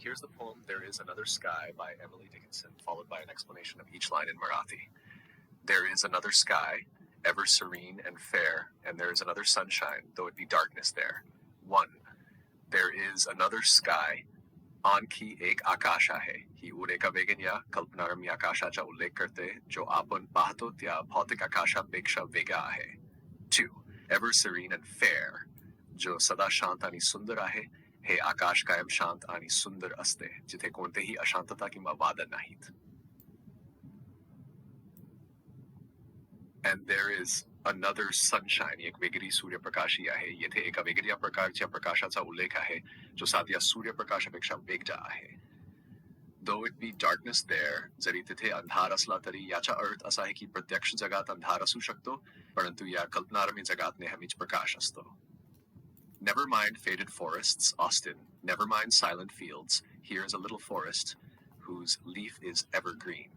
Here's the poem There Is Another Sky by Emily Dickinson, followed by an explanation of each line in Marathi. There is another sky, ever serene and fair, and there is another sunshine, though it be darkness there. 1. There is another sky, आणखी एक आकाश आहे ही उरेका vegan या कल्पनारम्य आकाशाचा उल्लेख करते जो आपण पाहतो त्या भौतिक आकाशापेक्षा वेगळा आहे to ever serene and fair जो सदा शांत आणि सुंदर आहे हे आकाश कायम शांत आणि सुंदर असते जिथे कोणतेही अशांतता किंवा वादळ नाहीत. And there is another sunshine एक वेगळी सूर्यप्रकाशी आहे. येथे एका वेगळ्या प्रकारच्या प्रकाशाचा उल्लेख आहे जो साध्या सूर्यप्रकाशापेक्षा वेगळा आहे. Though it be darkness there, जरी तिथे अंधार असला तरी याचा अर्थ असा आहे की प्रत्यक्ष जगात अंधार असू शकतो परंतु या कल्पनारम्य जगात नेहमीच प्रकाश असतो. Never mind faded forests, Austin. Never mind silent fields. Here is a little forest whose leaf is evergreen.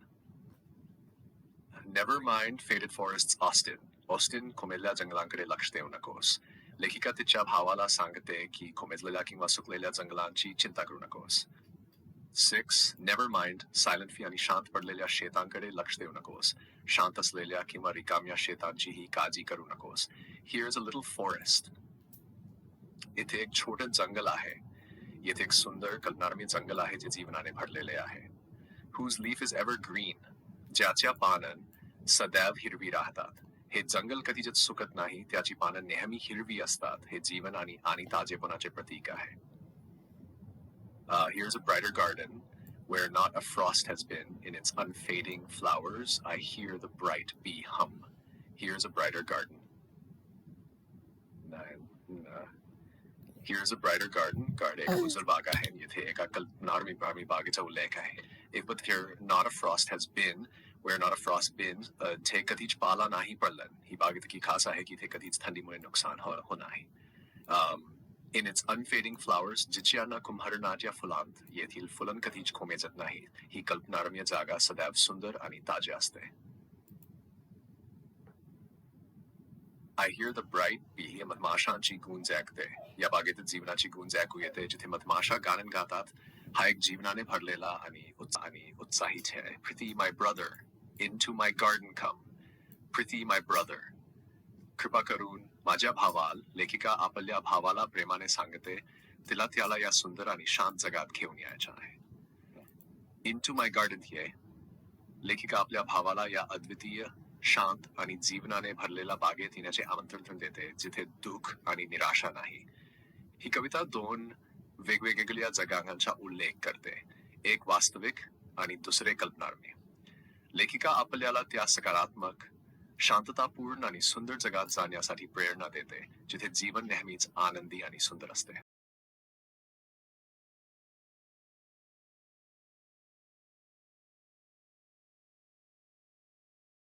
Never mind faded forests, Austin. Austin कोमेजल्या जंगलांकडे लक्ष देऊ नकोस लेखिका तिच्या भावाला सांगते की कोमेजलेल्या किंवा सुकलेल्या जंगलांची चिंता करू नकोस six never mind silent fee आणि शांत पडलेल्या शेतांकडे लक्ष देऊ नकोस शांत असलेल्या किंवा रिकाम्या शेतांचीही काळजी करू नकोस here is a little forest इथे एक छोटं जंगल आहे येथे एक सुंदर कल्पनारम्य जंगल आहे जे जीवनाने भरलेले आहे whose leaf is ever green ज्याच्या पानं सदैव हिरवी राहतात हे जंगल कधीच सुकत नाही त्याची पानं नेहमी हिरवी असतात हे जीवन आणि आणि ताजेपणाचे प्रतीक आहे Uh, here's a brighter garden where not a frost has been in its unfading flowers. I hear the bright bee hum. Here's a brighter garden. Nine, uh, Here's a brighter garden. Garde Kuzal Baga Hen Yethe Eka Kalpnarmi Barmi Bagita Uleka If but here not a frost has been, where not a frost been, uh, te katich pala nahi parlan. Hi bagit ki khasa hai ki te katich thandi mure nuksan ho, ho nahi. Um, in its unfading flowers, जिच्याना कुंभारनाच्या फुलांत येथील फुलन कधीच खोमेजत नाही ही कल्पनारम्य जागा सदैव सुंदर आणि ताजे असते I hear the bright bee या मधमाशांची या बागेतील जीवनाची गुंज ऐकू येते जिथे मधमाशा गाणं गातात हा एक जीवनाने भरलेला आणि उत्स- आणि उत्साहित आहे Preeti my brother, into my garden come. Preeti my brother कृपा करून माझ्या भावाल लेखिका आपल्या भावाला प्रेमाने सांगते तिला त्याला या सुंदर आणि शांत जगात घेऊन यायचं आहे इन टू माय गार्डन हे लेखिका आपल्या भावाला या अद्वितीय शांत आणि जीवनाने भरलेला बागेत येण्याचे आमंत्रण देते जिथे दुःख आणि निराशा नाही. ही कविता दोन वेगवेगळ्या जगांचा उल्लेख करते. एक वास्तविक आणि दुसरे कल्पनारम्य. लेखिका आपल्याला त्या सकारात्मक शांततापूर्ण आणि सुंदर जगात जाण्यासाठी प्रेरणा देते जिथे जीवन नेहमीच आनंदी आणि सुंदर असते.